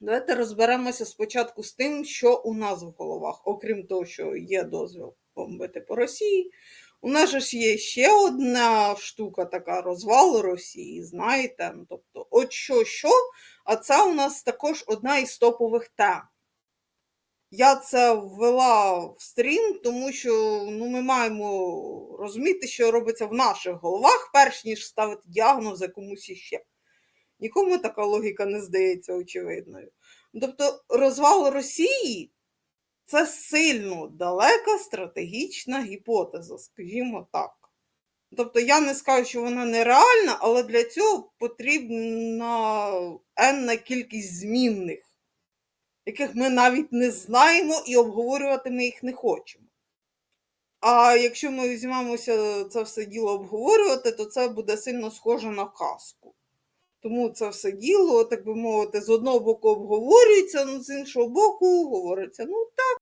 Давайте розберемося спочатку з тим, що у нас в головах, окрім того, що є дозвіл бомбити по Росії. У нас ж є ще одна штука, така розвал Росії, знаєте. Ну, Тобто, от що, що, а це у нас також одна із топових тем. Я це ввела в стрім, тому що ну, ми маємо розуміти, що робиться в наших головах, перш ніж ставити діагнози комусь іще. Нікому така логіка не здається очевидною. Тобто, розвал Росії це сильно далека стратегічна гіпотеза, скажімо так. Тобто я не скажу, що вона нереальна, але для цього потрібна енна кількість змінних, яких ми навіть не знаємо і обговорювати ми їх не хочемо. А якщо ми візьмемося це все діло обговорювати, то це буде сильно схоже на казку. Тому це все діло, так би мовити, з одного боку обговорюється, ну з іншого боку говориться, ну так.